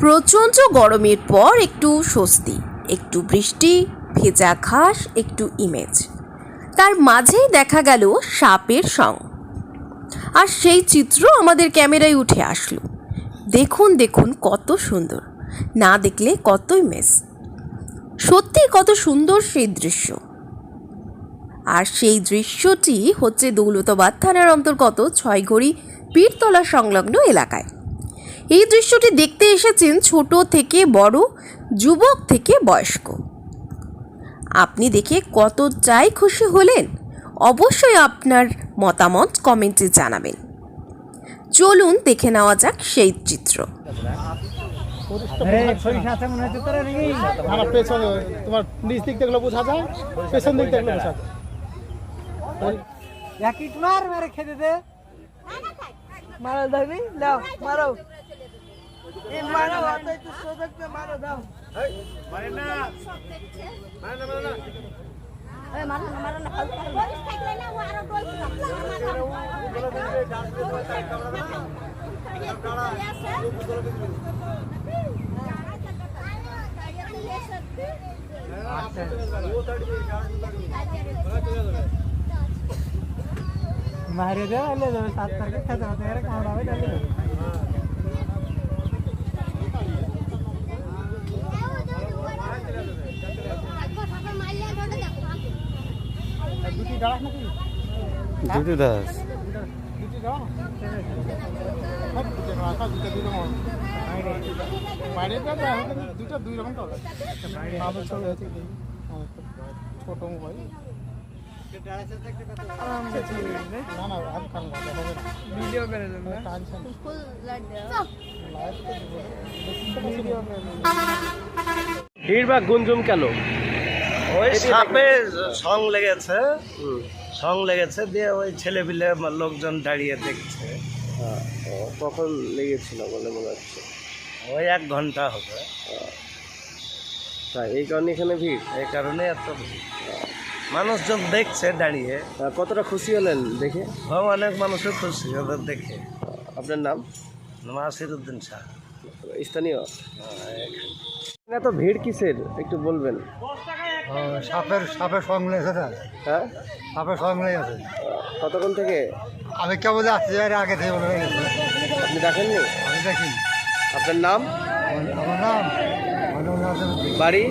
প্রচণ্ড গরমের পর একটু স্বস্তি, একটু বৃষ্টি, ভেজা ঘাস, একটু ইমেজ। তার মাঝেই দেখা গেল সাপের সং। আর সেই চিত্র আমাদের ক্যামেরায় উঠে আসলো। দেখুন দেখুন কত সুন্দর। না দেখলে কতই মিস সত্যি কত সুন্দর সেই দৃশ্য। আর সেই দৃশ্যটি হচ্ছে দৌলতাবাদ থানার অন্তর্গত ছয়ঘড়ি পীরতলা সংলগ্ন এলাকায়। এই দৃশ্যটি দেখতে এসেছেন ছোট থেকে বড় যুবক থেকে বয়স্ক আপনি দেখে কত চাই খুশি হলেন অবশ্যই আপনার মতামত কমেন্টে জানাবেন চলুন দেখে নেওয়া যাক সেই চিত্র আরে সরিষা আছে মনে হচ্ছে তোরা নাকি আমার পেছনে তোমার নিচ দিক দেখলে বোঝা যায় পেছন দিক দেখলে বোঝা যায় একই মার মেরে খেতে দে মারো ধরবি দাও মারো এই মারো হাত একটু সোজা করে মারো দাও মারে সাত তারিখে খেতে হ্যাঁ, দুই রকম তো হবে আমাদের ছোট আছে ছোট মোবাইল না না আর কান লাগা হবে না ভিডিও করে দেন না। টেনশন ভিড় বা গুঞ্জুম কেন? ওই সাপের সং লেগেছে। সং লেগেছে দিয়ে ওই ছেলে পিলে লোকজন দাঁড়িয়ে দেখছে। হ্যাঁ, কখন লেগেছিল বলে মনে হচ্ছে? ওই এক ঘণ্টা হবে। তাই এই কারণে এখানে ভিড়? এই কারণে এত ভিড়। মানুষজন দেখছে দাঁড়িয়ে। কতটা খুশি হলেন দেখে? ও অনেক মানুষও খুশি ওদের দেখে। আপনার নাম? নাসিরুদ্দিন শাহ। স্থানীয়? এত ভিড় কিসের? একটু বলবেন। সাপের সাপের সং আছে হ্যাঁ? সাপের সং আছে কতক্ষণ থেকে? আমি কেবল আসছি আর আগে থেকে হয়ে গেছে। আপনি দেখেননি? আমি দেখি আপনার নাম? আমার নাম? বাড়ি?